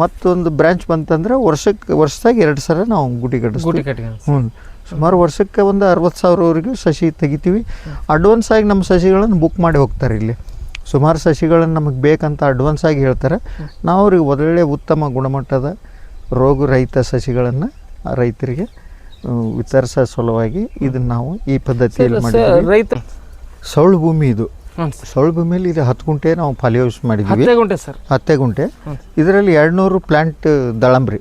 ಮತ್ತೊಂದು ಬ್ರಾಂಚ್ ಬಂತಂದ್ರೆ ವರ್ಷಕ್ಕೆ ವರ್ಷದಾಗ ಎರಡು ಸಲ ನಾವು ಗುಡಿ ಗೂಟಿ ಕಟ್ಟಿಸ್ತೀವಿ ಹ್ಞೂ ಸುಮಾರು ವರ್ಷಕ್ಕೆ ಒಂದು ಅರವತ್ತು ಸಾವಿರವರೆಗೂ ಸಸಿ ತೆಗಿತೀವಿ. ಅಡ್ವಾನ್ಸ್ ಆಗಿ ನಮ್ಮ ಸಸಿಗಳನ್ನು ಬುಕ್ ಮಾಡಿ ಹೋಗ್ತಾರೆ ಇಲ್ಲಿ. ಸುಮಾರು ಸಸಿಗಳನ್ನು ನಮಗೆ ಬೇಕಂತ ಅಡ್ವಾನ್ಸ್ ಆಗಿ ಹೇಳ್ತಾರೆ. ನಾವು ಅವ್ರಿಗೆ ಒಳ್ಳೆಯ ಉತ್ತಮ ಗುಣಮಟ್ಟದ ರೋಗರಹಿತ ಸಸಿಗಳನ್ನು ರೈತರಿಗೆ ವಿತರಿಸೋ ಸಲುವಾಗಿ ಇದನ್ನು ನಾವು ಈ ಪದ್ಧತಿಯಲ್ಲಿ ಮಾಡಿ ರೈತ ಸೌಳು ಭೂಮಿ ಇದು. ಹ್ಞೂ ಸರ್. ಸೌಳು ಭೂಮಿಯಲ್ಲಿ ಇದು ಹತ್ತು ಗುಂಟೆ ನಾವು ಫಾಲಿ ಹೌಸ್ ಮಾಡಿದ್ದೀವಿ. ಹತ್ತೇ ಗುಂಟೆ ಸರ್. ಹತ್ತೆ ಗುಂಟೆ. ಇದರಲ್ಲಿ ಎರಡುನೂರು ಪ್ಲ್ಯಾಂಟ್ ದಾಳಂಬ್ರಿ.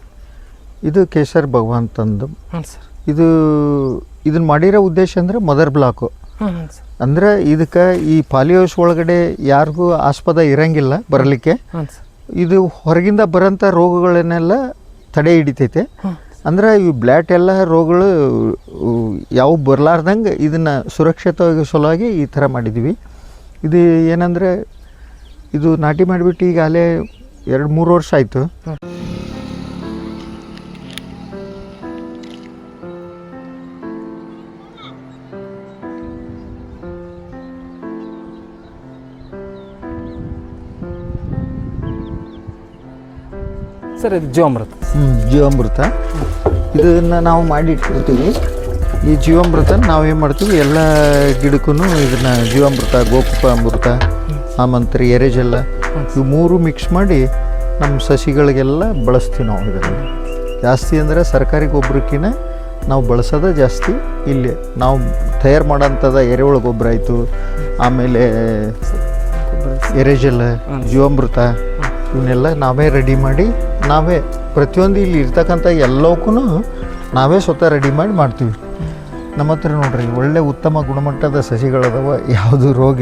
ಇದು ಕೇಸರ್ ಭಗವಾನ್ ತಂದು. ಸರ್. ಇದು ಇದನ್ನ ಮಾಡಿರೋ ಉದ್ದೇಶ ಅಂದರೆ ಮದರ್ ಬ್ಲಾಕು ಸರ್. ಅಂದ್ರೆ ಇದಕ್ಕೆ ಈ ಪಾಲಿಯೋಸ್ ಒಳಗಡೆ ಯಾರಿಗೂ ಆಸ್ಪದ ಇರಂಗಿಲ್ಲ ಬರಲಿಕ್ಕೆ. ಸರ್. ಇದು ಹೊರಗಿಂದ ಬರೋಂಥ ರೋಗಗಳನ್ನೆಲ್ಲ ತಡೆ ಹಿಡಿತೈತೆ. ಅಂದ್ರೆ ಈ ಬ್ಲ್ಯಾಟ್ ಎಲ್ಲ ರೋಗಗಳು ಯಾವ ಬರಲಾರ್ದಂಗೆ ಇದನ್ನು ಸುರಕ್ಷಿತವಾಗಿ ಸಲುವಾಗಿ ಈ ಥರ ಮಾಡಿದ್ದೀವಿ ಇದು ಏನಂದರೆ ಇದು ನಾಟಿ ಮಾಡಿಬಿಟ್ಟು ಈಗ ಅಲ್ಲೇ ಎರಡು ಮೂರು ವರ್ಷ ಆಯಿತು. ಸರ್ ಇದು ಜೀವಾಮೃತ. ಹ್ಞೂ ಜೀವಾಮೃತ. ಇದನ್ನು ನಾವು ಮಾಡಿಟ್ಕೊಳ್ತೀವಿ ಈ ಜೀವಾಮೃತ ನಾವೇನು ಮಾಡ್ತೀವಿ, ಎಲ್ಲ ಗಿಡಕ್ಕೂ ಇದನ್ನು ಜೀವಾಮೃತ ಗೋಪುಪ ಅಮೃತ ಆಮಂತ್ರ, ಎರೆಜೆಲ್ಲ ಇವು ಮೂರು ಮಿಕ್ಸ್ ಮಾಡಿ ನಮ್ಮ ಸಸಿಗಳಿಗೆಲ್ಲ ಬಳಸ್ತೀವಿ ನಾವು ಇದರಲ್ಲಿ ಜಾಸ್ತಿ ಅಂದರೆ ಸರ್ಕಾರಿ ಗೊಬ್ಬರಕ್ಕಿಂತ ನಾವು ಬಳಸೋದೇ ಜಾಸ್ತಿ ಇಲ್ಲಿ. ನಾವು ತಯಾರು ಮಾಡೋಂಥದ್ದು ಎರೆಹುಳ ಗೊಬ್ಬರ ಆಯಿತು, ಆಮೇಲೆ ಎರೆಜೆಲ್ಲ, ಜೀವಾಮೃತ ಇವನ್ನೆಲ್ಲ ನಾವೇ ರೆಡಿ ಮಾಡಿ ನಾವೇ ಪ್ರತಿಯೊಂದು ಇಲ್ಲಿ ಇರ್ತಕ್ಕಂಥ ಎಲ್ಲವಕ್ಕೂ ನಾವೇ ಸ್ವತಃ ರೆಡಿ ಮಾಡಿ ಮಾಡ್ತೀವಿ. ನಮ್ಮ ಹತ್ರ ನೋಡ್ರಿ ಒಳ್ಳೆ ಉತ್ತಮ ಗುಣಮಟ್ಟದ ಸಸಿಗಳದಾವ ಯಾವುದು ರೋಗ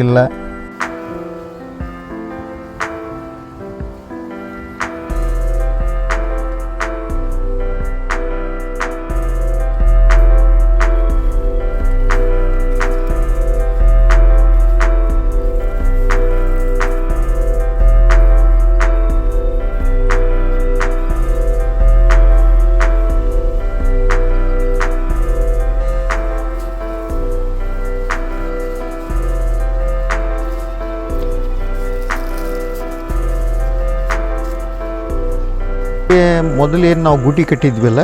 ಇಲ್ಲ ಮೊದಲು ಏನು ನಾವು ಗೂಟಿ ಕಟ್ಟಿದ್ವಲ್ಲ?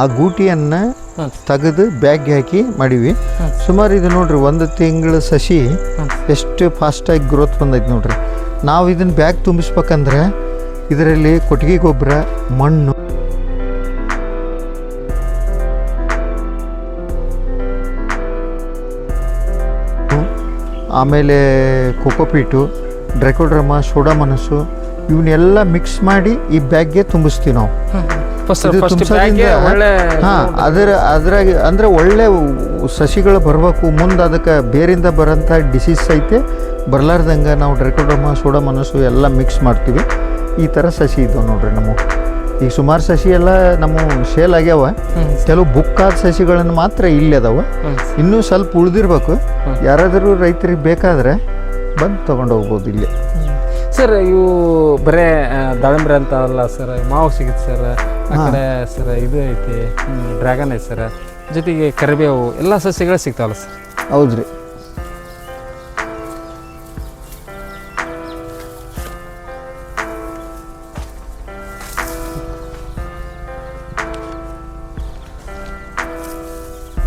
ಆ ಗೂಟಿಯನ್ನು ತೆಗೆದು ಬ್ಯಾಗ್ಗೆ ಹಾಕಿ ಮಾಡೀವಿ ಸುಮಾರು ಇದು ನೋಡ್ರಿ ಒಂದು ತಿಂಗಳ ಸಸಿ. ಎಷ್ಟು ಫಾಸ್ಟಾಗಿ ಗ್ರೋತ್ ಬಂದೈತೆ ನೋಡ್ರಿ. ನಾವು ಇದನ್ನ ಬ್ಯಾಗ್ ತುಂಬಿಸ್ಬೇಕಂದ್ರೆ ಇದರಲ್ಲಿ ಕೊಟ್ಟಿಗೆ ಗೊಬ್ಬರ ಮಣ್ಣು. ಆಮೇಲೆ ಕೋಕೋಪೀಟು ಡ್ರೈಕೋಡ್ರಮ ಸೋಡಾ ಮನಸ್ಸು ಇವನ್ನೆಲ್ಲ ಮಿಕ್ಸ್ ಮಾಡಿ ಈ ಬ್ಯಾಗ್ಗೆ ತುಂಬಿಸ್ತೀವಿ ನಾವು. ಇದು ತುಂಬ್ಸೋದ್ರಿಂದ- ಹಾ ಅದರ ಅದ್ರಾಗ ಅಂದ್ರೆ ಒಳ್ಳೆ ಸಸಿಗಳು ಬರಬೇಕು. ಮುಂದೆ ಅದಕ್ಕೆ ಬೇರಿಂದ ಬರೋಂಥ ಡಿಸೀಸ್ ಐತೆ. ಬರಲಾರ್ದಂಗೆ ನಾವು ಡ್ರೆಕೋಡಮ ಸೋಡಾ ಮನಸ್ಸು ಎಲ್ಲ ಮಿಕ್ಸ್ ಮಾಡ್ತೀವಿ. ಈ ಥರ ಸಸಿ ಇದ್ದಾವೆ ನೋಡ್ರಿ ನಮ್ಮ. ಈಗ ಸುಮಾರು ಸಸಿ ಎಲ್ಲ ನಮ್ಮ ಸೇಲ್ ಆಗ್ಯಾವ. ಕೆಲವು ಕೆಲವು ಬುಕ್ಕಾದ ಸಸಿಗಳನ್ನು ಮಾತ್ರ ಇಲ್ಲಿ ಅದಾವ. ಇನ್ನೂ ಸ್ವಲ್ಪ ಉಳಿದಿರ್ಬೇಕು. ಯಾರಾದರೂ ರೈತರಿಗೆ ಬೇಕಾದ್ರೆ ಬಂದು ತೊಗೊಂಡು ಹೋಗ್ಬೋದು ಇಲ್ಲಿ. ಸರ್ ಇವು ಬರೇ ದಾಳಿಂಬ್ರೆ ಅಂತ ಅಲ್ಲ ಸರ್ ಮಾವು ಸಿಗುತ್ತೆ ಸರ್. ಆ ಕಡೆ ಸರ್ ಇದು ಐತಿ ಡ್ರ್ಯಾಗನ್ ಐತೆ ಸರ್. ಜೊತೆಗೆ ಕರಿಬೇವು ಎಲ್ಲ ಸಸ್ಯಗಳು ಸಿಗ್ತಾವಲ್ಲ ಸರ್. ಹೌದ್ರಿ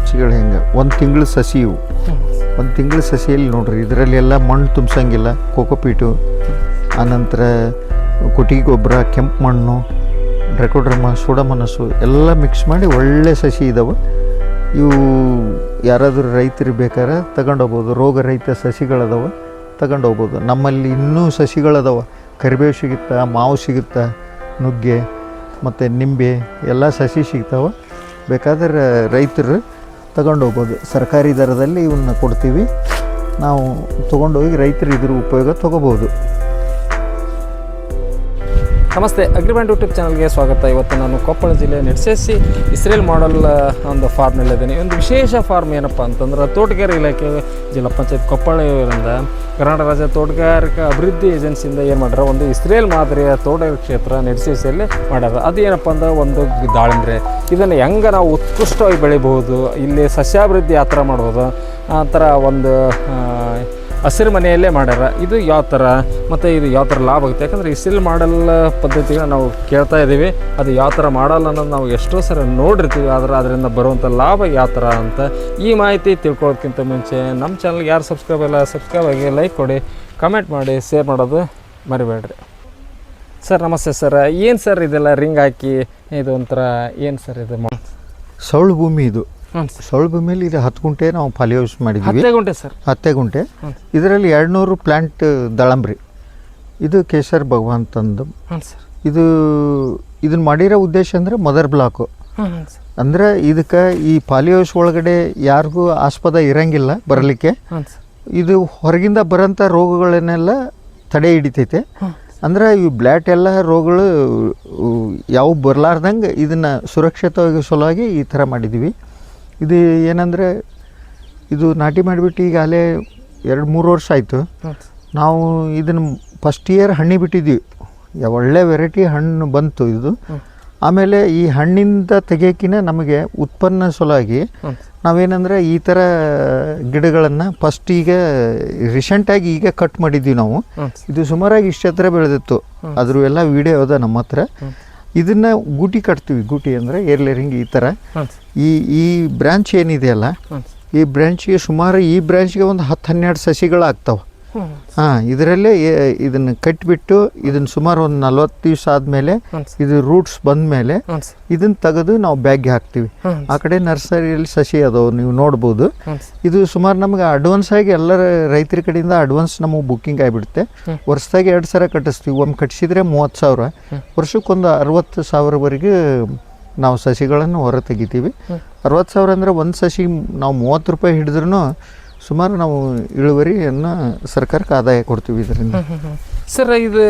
ಸಸಿಗಳು ಹೆಂಗೆ? ಒಂದು ತಿಂಗಳ ಸಸಿ ಇವು. ಒಂದು ತಿಂಗಳು ಸಸಿಯಲ್ಲಿ ನೋಡ್ರಿ ಇದರಲ್ಲಿ ಎಲ್ಲ ಮಣ್ಣು ತುಂಬಿಸಂಗಿಲ್ಲ ಕೋಕೋಪೀಟು ಆನಂತರ ಕೊಟ್ಟಿಗೆ ಗೊಬ್ಬರ, ಕೆಂಪು ಮಣ್ಣು, ಡ್ರೈಕೋಡ್ರಮ, ಸೋಡಮನಸ್ಸು ಎಲ್ಲ ಮಿಕ್ಸ್ ಮಾಡಿ ಒಳ್ಳೆ ಸಸಿ ಇದಾವೆ. ಇವು ಯಾರಾದರೂ ರೈತರು ಬೇಕಾದ್ರೆ ತಗೊಂಡೋಗ್ಬೋದು. ರೋಗರಹಿತ ಸಸಿಗಳದಾವೆ, ತಗೊಂಡೋಗ್ಬೋದು. ನಮ್ಮಲ್ಲಿ ಇನ್ನೂ ಸಸಿಗಳದಾವೆ. ಕರಿಬೇವು ಸಿಗುತ್ತಾ, ಮಾವು ಸಿಗುತ್ತಾ, ನುಗ್ಗೆ ಮತ್ತು ನಿಂಬೆ ಎಲ್ಲ ಸಸಿ ಸಿಗ್ತಾವೆ. ಬೇಕಾದ್ರೆ ರೈತರು ತಗೊಂಡೋಗ್ಬೋದು. ಸರ್ಕಾರಿ ದರದಲ್ಲಿ ಇವನ್ನ ಕೊಡ್ತೀವಿ. ನಾವು ತೊಗೊಂಡೋಗಿ ರೈತರು ಇದ್ರ ಉಪಯೋಗ ತೊಗೋಬೋದು. ನಮಸ್ತೆ ಅಗ್ರಿಮೆಂಟ್ ಯೂಟ್ಯೂಬ್ ಚಾನಲ್ಗೆ ಸ್ವಾಗತ. ಇವತ್ತು ನಾನು ಕೊಪ್ಪಳ ಜಿಲ್ಲೆ ನೆಡ್ಸೇಸಿ ಇಸ್ರೇಲ್ ಮಾಡಲ್ ಒಂದು ಫಾರ್ಮ್ನಲ್ಲಿದ್ದೀನಿ ಒಂದು ವಿಶೇಷ ಫಾರ್ಮ್ ಏನಪ್ಪ ಅಂತಂದ್ರೆ ತೋಟಗಾರಿ ಇಲಾಖೆ ಜಿಲ್ಲಾ ಪಂಚಾಯತ್ ಕೊಪ್ಪಳ ಇವರಿಂದ ಕರ್ನಾಟಕ ರಾಜ್ಯ ತೋಟಗಾರಿಕಾ ಅಭಿವೃದ್ಧಿ ಏಜೆನ್ಸಿಯಿಂದ ಏನು ಮಾಡ್ಯಾರ? ಒಂದು ಇಸ್ರೇಲ್ ಮಾದರಿಯ ತೋಟ ಕ್ಷೇತ್ರ ನೆಡ್ಸೇಸಿಯಲ್ಲಿ ಮಾಡ್ಯಾರ. ಅದು ಏನಪ್ಪ ಅಂದ್ರೆ ಒಂದು ದಾಳಿಂಬ್ರೆ ಇದನ್ನು ಹೆಂಗೆ ನಾವು ಉತ್ಕೃಷ್ಟವಾಗಿ ಬೆಳಿಬಹುದು? ಇಲ್ಲಿ ಸಸ್ಯಾಭಿವೃದ್ಧಿ ಯಾತ್ರ ಥರ ಮಾಡ್ಬೋದು? ಆ ಥರ ಒಂದು ಆ, ಹಸಿರು ಮನೆಯಲ್ಲೇ ಮಾಡ್ಯಾರ. ಇದು ಯಾವ ಥರ ಮತ್ತು ಇದು ಯಾವ ಥರ ಲಾಭ ಆಗುತ್ತೆ? ಯಾಕಂದರೆ ಸಿಲ್ ಮಾಡಲ್ ಪದ್ಧತಿಗಳು ನಾವು ಕೇಳ್ತಾ ಇದ್ದೀವಿ. ಅದು ಯಾವ ಥರ ಮಾಡಲ್ಲ ಅನ್ನೋದು ನಾವು ಎಷ್ಟೋ ಸರಿ ನೋಡಿರ್ತೀವಿ. ಆದರೆ ಅದರಿಂದ ಬರುವಂಥ ಲಾಭ ಯಾವ ಥರ ಅಂತ ಈ ಮಾಹಿತಿ ತಿಳ್ಕೊಳ್ಳೋದಕ್ಕಿಂತ ಮುಂಚೆ ನಮ್ಮ ಚಾನಲ್ಗೆ ಯಾರು ಸಬ್ಸ್ಕ್ರೈಬ್ ಇಲ್ಲ ಸಬ್ಸ್ಕ್ರೈಬ್ ಆಗಿ ಲೈಕ್ ಕೊಡಿ ಕಮೆಂಟ್ ಮಾಡಿ ಶೇರ್ ಮಾಡೋದು ಮರಿಬೇಡ್ರಿ. ಸರ್, ನಮಸ್ತೆ ಸರ್. ಏನು ಸರ್ ಇದೆಲ್ಲ ರಿಂಗ್ ಹಾಕಿ? ಇದು ಒಂಥರ ಏನು ಸರ್ ಇದು? ಸೌಳು ಭೂಮಿ ಇದು. ಸೌಳು ಮೇಲೆ ಇದು ಹತ್ತು ಗುಂಟೆ ನಾವು ಫಲಿಯೋಸ್ ಮಾಡಿದ್ವಿ ಹತ್ತೇ ಗುಂಟೆ ಸರ್. ಹತ್ತೇ ಗುಂಟೆ. ಇದರಲ್ಲಿ ಎರಡುನೂರು ಪ್ಲ್ಯಾಂಟ್ ದಳಂಬ್ರಿ. ಇದು ಕೇಸರ್ ಭಗವಾನ್ ತಂದು ಸರ್. ಇದು ಇದನ್ನ ಮಾಡಿರೋ ಉದ್ದೇಶ ಅಂದರೆ ಮದರ್ ಬ್ಲಾಕು. ಅಂದ್ರೆ ಇದಕ್ಕೆ ಈ ಪಾಲಿಯೋಸ್ ಒಳಗಡೆ ಯಾರಿಗೂ ಆಸ್ಪದ ಇರಂಗಿಲ್ಲ ಬರಲಿಕ್ಕೆ. ಇದು ಹೊರಗಿಂದ ಬರೋಂಥ ರೋಗಗಳನ್ನೆಲ್ಲ ತಡೆ ಹಿಡಿತೈತೆ. ಅಂದ್ರೆ ಈ ಬ್ಲ್ಯಾಟ್ ಎಲ್ಲ ರೋಗಗಳು ಯಾವ ಬರಲಾರ್ದಂಗೆ ಇದನ್ನು ಸುರಕ್ಷಿತವಾಗಿ ಸಲುವಾಗಿ ಈ ಥರ ಮಾಡಿದ್ದೀವಿ. ಇದು ಏನಂದರೆ ಇದು ನಾಟಿ ಮಾಡಿಬಿಟ್ಟು ಈಗ ಅಲ್ಲೇ ಎರಡು ಮೂರು ವರ್ಷ ಆಯಿತು. ನಾವು ಇದನ್ನು ಫಸ್ಟ್ ಇಯರ್ ಹಣ್ಣಿ ಬಿಟ್ಟಿದ್ವಿ. ಯಾ- ಒಳ್ಳೆ ವೆರೈಟಿ ಹಣ್ಣು ಬಂತು ಇದು. ಆಮೇಲೆ ಈ ಹಣ್ಣಿಂದ ತೆಗಿಯೋಕ್ಕಿಂತ ನಮಗೆ ಉತ್ಪನ್ನ ಸಲುವಾಗಿ ನಾವೇನಂದರೆ ಈ ಥರ ಗಿಡಗಳನ್ನು ಫಸ್ಟ್ ಈಗ ರೀಸೆಂಟಾಗಿ ಈಗ ಕಟ್ ಮಾಡಿದ್ವಿ ನಾವು. ಇದು ಸುಮಾರಾಗಿ ಇಷ್ಟು ಹತ್ರ ಬೆಳೆದಿತ್ತು. ಅದ್ರ ಎಲ್ಲ ವಿಡಿಯೋ ಅದ ನಮ್ಮ ಹತ್ರ. ಇದನ್ನ ಗೂಟಿ ಕಟ್ತೀವಿ ಗೂಟಿ ಅಂದರೆ ಏರ್ಲೇರಿಂಗ್ ಈ ಥರ ಈ ಈ ಬ್ರಾಂಚ್ ಏನಿದೆಯಲ್ಲ ಈ ಬ್ರ್ಯಾಂಚ್ಗೆ ಸುಮಾರು ಈ ಬ್ರ್ಯಾಂಚ್ಗೆ ಒಂದು ಹತ್ತು ಹನ್ನೆರಡು ಸಸಿಗಳು ಆಗ್ತಾವೆ ಹ್ಞೂ ಹಾಂ ಇದರಲ್ಲೇ ಇದನ್ನು ಕಟ್ಟಿಬಿಟ್ಟು ಇದನ್ನು ಸುಮಾರು ಒಂದು ನಲ್ವತ್ತು ದಿವಸ ಆದಮೇಲೆ ಇದು ರೂಟ್ಸ್ ಬಂದ ಮೇಲೆ ಇದನ್ನ ತೆಗೆದು ನಾವು ಬ್ಯಾಗ್ಗೆ ಹಾಕ್ತೀವಿ. ಆ ಕಡೆ ನರ್ಸರಿಯಲ್ಲಿ ಸಸಿ ಅದಾವೆ ನೀವು ನೋಡ್ಬೋದು. ಇದು ಸುಮಾರು ನಮ್ಗೆ ಅಡ್ವಾನ್ಸ್ ಆಗಿ ಎಲ್ಲರ ರೈತರ ಕಡೆಯಿಂದ ಅಡ್ವಾನ್ಸ್ ನಮಗೆ ಬುಕ್ಕಿಂಗ್ ಆಗಿಬಿಡುತ್ತೆ. ವರ್ಷದಾಗೆ ಎರಡು ಸಾವಿರ ಕಟ್ಟಿಸ್ತೀವಿ. ಒಮ್ಮೆ ಕಟ್ಟಿಸಿದ್ರೆ ಮೂವತ್ತು ಸಾವಿರ. ವರ್ಷಕ್ಕೊಂದು ಅರವತ್ತು ಸಾವಿರವರೆಗೆ ನಾವು ಸಸಿಗಳನ್ನು ಹೊರ ತೆಗಿತೀವಿ. ಅರವತ್ತು ಸಾವಿರ ಅಂದರೆ ಒಂದು ಸಸಿ ನಾವು ಮೂವತ್ತು ರೂಪಾಯಿ ಹಿಡಿದ್ರೂ ಸುಮಾರು ನಾವು ಇಳುವರಿಯನ್ನು ಸರ್ಕಾರಕ್ಕೆ ಆದಾಯ ಕೊಡ್ತೀವಿ ಇದರಿಂದ. ಸರ್ ಇದು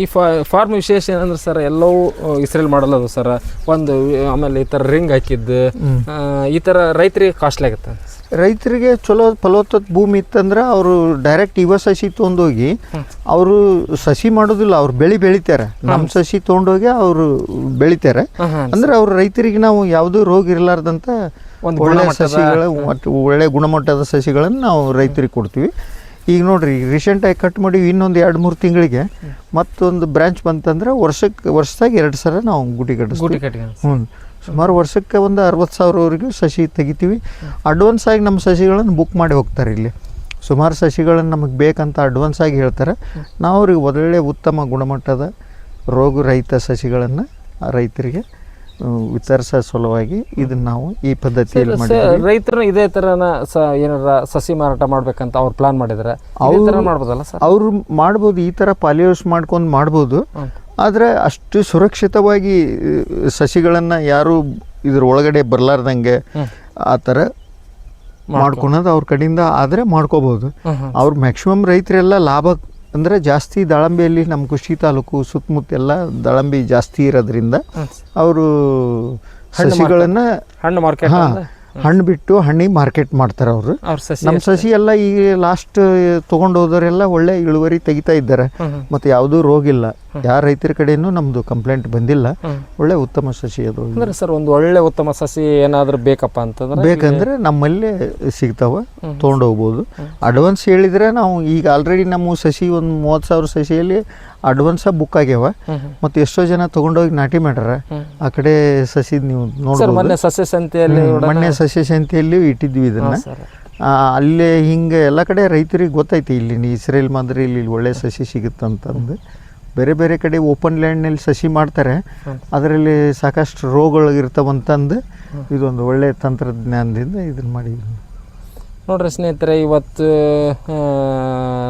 ಈ ಫಾರ್ಮ್ ವಿಶೇಷ ಏನಂದ್ರೆ ಸರ್ ಎಲ್ಲವೂ ಇಸ್ರೇಲ್ ಮಾಡಲ್ಲ ಅದು ಸರ್. ಒಂದು ಆಮೇಲೆ ಈ ಥರ ರಿಂಗ್ ಹಾಕಿದ್ದು ಈ ಥರ ರೈತರಿಗೆ ಕಾಸ್ಟ್ಲಿ ಆಗುತ್ತೆ ರೈತರಿಗೆ ಚಲೋ ಫಲವತ್ತದ ಭೂಮಿ ಇತ್ತಂದ್ರೆ ಅವರು ಡೈರೆಕ್ಟ್ ಇವ ಸಸಿ ತೊಗೊಂಡೋಗಿ ಅವರು ಸಸಿ ಮಾಡೋದಿಲ್ಲ ಅವ್ರು ಬೆಳಿ ಬೆಳಿತಾರೆ. ನಮ್ಮ ಸಸಿ ತೊಗೊಂಡೋಗಿ ಅವರು ಬೆಳಿತಾರೆ. ಅಂದ್ರೆ ಅವ್ರ ರೈತರಿಗೆ ನಾವು ಯಾವುದೂ ರೋಗ ಇರಲಾರ್ದಂತ ಒಂದು ಒಳ್ಳೆ ಸಸಿಗಳು ಮತ್ತು ಒಳ್ಳೆಯ ಒಳ್ಳೆ ಗುಣಮಟ್ಟದ ಸಸಿಗಳನ್ನು ನಾವು ರೈತರಿಗೆ ಕೊಡ್ತೀವಿ. ಈಗ ನೋಡ್ರಿ ರೀಸೆಂಟಾಗಿ ಕಟ್ ಮಾಡಿ ಇನ್ನೊಂದು ಎರಡು ಮೂರು ತಿಂಗಳಿಗೆ ಮತ್ತೊಂದು ಬ್ರಾಂಚ್ ಬಂತಂದ್ರೆ ವರ್ಷಕ್ಕೆ ವರ್ಷದಾಗ ಎರಡು ಸಲ ನಾವು ಗುಟಿ ಕಟ್ಟಿಸ್ತೀವಿ. ಹ್ಞೂ ಸುಮಾರು ವರ್ಷಕ್ಕೆ ಒಂದು ಅರವತ್ತು ಸಾವಿರವರೆಗೂ ಸಸಿ ತೆಗಿತೀವಿ. ಅಡ್ವಾನ್ಸ್ ಆಗಿ ನಮ್ಮ ಸಸಿಗಳನ್ನು ಬುಕ್ ಮಾಡಿ ಹೋಗ್ತಾರೆ ಇಲ್ಲಿ. ಸುಮಾರು ಸಸಿಗಳನ್ನು ನಮಗೆ ಬೇಕಂತ ಅಡ್ವಾನ್ಸ್ ಆಗಿ ಹೇಳ್ತಾರೆ. ನಾವು ಅವ್ರಿಗೆ ಒಳ್ಳೆ ಉತ್ತಮ ಗುಣಮಟ್ಟದ ರೋಗರಹಿತ ಸಸಿಗಳನ್ನು ರೈತರಿಗೆ ಆ, ವಿತರಿಸೋ ಸಲುವಾಗಿ ಇದನ್ನ ನಾವು ಈ ಪದ್ಧತಿಯಲ್ಲಿ ಮಾಡಿದ್ದೀವಿ ರೈತರು ಇದೇ ಥರನ ಸ ಏನಾರ ಸಸಿ ಮಾರಾಟ ಮಾಡ್ಬೇಕಂತ ಅವ್ರು ಪ್ಲಾನ್ ಮಾಡಿದ್ದಾರೆ ಅವ್ರ ಮಾಡ್ಬೋದಲ್ಲ ಸರ್ ಅವರು ಮಾಡ್ಬೋದು ಈ ಥರ ಪಾಲಿಯೋಸ್ ಮಾಡ್ಕೊಂಡು ಮಾಡ್ಬೋದು. ಆದರೆ ಅಷ್ಟು ಸುರಕ್ಷಿತವಾಗಿ ಸಸಿಗಳನ್ನು ಯಾರು ಇದ್ರ ಒಳಗಡೆ ಬರಲಾರ್ದಂಗೆ. ಆ ಥರ ಮಾಡ್ಕೊಳೋದು ಅವ್ರ ಕಡೆಯಿಂದ ಆದರೆ ಮಾಡ್ಕೋಬಹುದು. ಅವ್ರು ಮ್ಯಾಕ್ಸಿಮಮ್ ರೈತರೆಲ್ಲ ಲಾಭ ಅಂದರೆ ಜಾಸ್ತಿ ದಾಳಂಬಿಯಲ್ಲಿ ನಮ್ಮ ಕುಷಿ ತಾಲೂಕು ಸುತ್ತಮುತ್ತ ಎಲ್ಲ ದಾಳಂಬಿ ಜಾಸ್ತಿ ಇರೋದ್ರಿಂದ ಅವರು ಸಸಿಗಳನ್ನು ಹಣ್ಣು ಮಾರ್ಕೆಟ್ ಹಣ್ಣು ಬಿಟ್ಟು ಹಣ್ಣಿಗೆ ಮಾರ್ಕೆಟ್ ಮಾಡ್ತಾರೆ ಅವರು. ನಮ್ಮ ಸಸಿ ಎಲ್ಲ ಈಗ ಲಾಸ್ಟ್ ತೊಗೊಂಡು ಹೋದವರೆಲ್ಲ ಒಳ್ಳೆ ಇಳುವರಿ ತೆಗಿತಾ ಇದ್ದಾರೆ. ಮತ್ತೆ ಯಾವುದೂ ರೋಗ ಇಲ್ಲ. ಯಾರ ರೈತರ ಕಡೆಯೂ ನಮ್ಮದು ಕಂಪ್ಲೇಂಟ್ ಬಂದಿಲ್ಲ. ಒಳ್ಳೆ ಉತ್ತಮ ಸಸಿ ಅದು. ಅಂದ್ರೆ ಸರ್ ಒಂದು ಒಳ್ಳೆ ಉತ್ತಮ ಸಸಿ ಏನಾದರೂ ಬೇಕಪ್ಪ ಅಂತಂದ್ರೆ ಬೇಕಂದ್ರೆ ನಮ್ಮಲ್ಲಿ ಸಿಗ್ತಾವ ತೊಗೊಂಡು ಹೋಗ್ಬೋದು. ಅಡ್ವಾನ್ಸ್ ಹೇಳಿದ್ರೆ ನಾವು ಈಗ ಆಲ್ರೆಡಿ ನಮ್ಮ ಸಸಿ ಒಂದು ಮೂವತ್ತು ಸಾವಿರ ಸಸಿಯಲ್ಲಿ ಅಡ್ವಾನ್ಸ ಬುಕ್ ಆಗ್ಯಾವ. ಮತ್ತೆ ಎಷ್ಟೋ ಜನ ತೊಗೊಂಡೋಗಿ ನಾಟಿ ಮಾಡ್ಯಾರ. ಆ ಕಡೆ ಸಸಿ ನೀವು ನೋಡ್ಬೋದು. ಮೊನ್ನೆ ಸಸ್ಯ ಸಂತೆಯಲ್ಲಿ ಮಣ್ಣೆ ಮೊನ್ನೆ ಸಸ್ಯ ಸಂತೆಯಲ್ಲಿ ಇಟ್ಟಿದ್ವಿ ಇದನ್ನ. ಸರ್. ಅಲ್ಲೇ ಹಿಂಗೆ ಎಲ್ಲ ಕಡೆ ರೈತರಿಗೆ ಗೊತ್ತೈತಿ ಇಲ್ಲಿ ಇಸ್ರೇಲ್ ಮಾದರಿ ಇಲ್ಲಿ ಒಳ್ಳೆ ಸಸಿ ಸಿಗುತ್ತಂತಂದು. ಬೇರೆ ಬೇರೆ ಕಡೆ ಓಪನ್ ಲ್ಯಾಂಡ್ನಲ್ಲಿ ಸಸಿ ಮಾಡ್ತಾರೆ. ಅದರಲ್ಲಿ ಸಾಕಷ್ಟು ರೋಗಗಳು ಇರ್ತಾವಂತಂದು ಇದೊಂದು ಒಳ್ಳೆ ತಂತ್ರಜ್ಞಾನದಿಂದ ಇದನ್ನ ಮಾಡಿದ್ವಿ. ನೋಡ್ರಿ ಸ್ನೇಹಿತರೆ ಇವತ್ತು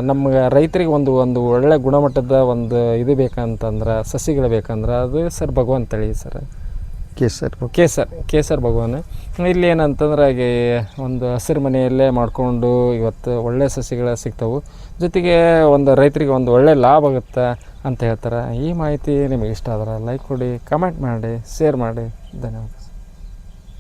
ನಮ್ಗೆ ರೈತರಿಗೆ ಒಂದು ಒಂದು ಒಳ್ಳೆ ಗುಣಮಟ್ಟದ ಒಂದು ಇದು ಬೇಕಂತಂದ್ರೆ ಸಸಿಗಳು ಬೇಕಂದ್ರೆ ಅದು ಸರ್ ಭಗವಂತ ಹೇಳಿ ಸರ್. ಕೇಸರ್ ಕೇಸರ್ ಕೇಸರ್ ಭಗವಾನ್. ಇಲ್ಲಿ ಏನಂತಂದ್ರೆ ಹಾಗೆ ಒಂದು ಹಸಿರು ಮನೆಯಲ್ಲೇ ಮಾಡಿಕೊಂಡು ಇವತ್ತು ಒಳ್ಳೆ ಸಸಿಗಳು ಸಿಗ್ತವೆ. ಜೊತೆಗೆ ಒಂದು ರೈತರಿಗೆ ಒಂದು ಒಳ್ಳೆ ಲಾಭ ಆಗುತ್ತೆ ಅಂತ ಹೇಳ್ತಾರೆ. ಈ ಮಾಹಿತಿ ನಿಮಗೆ ಇಷ್ಟ ಆದ್ರೆ ಲೈಕ್ ಕೊಡಿ ಕಮೆಂಟ್ ಮಾಡಿ ಶೇರ್ ಮಾಡಿ. ಧನ್ಯವಾದ.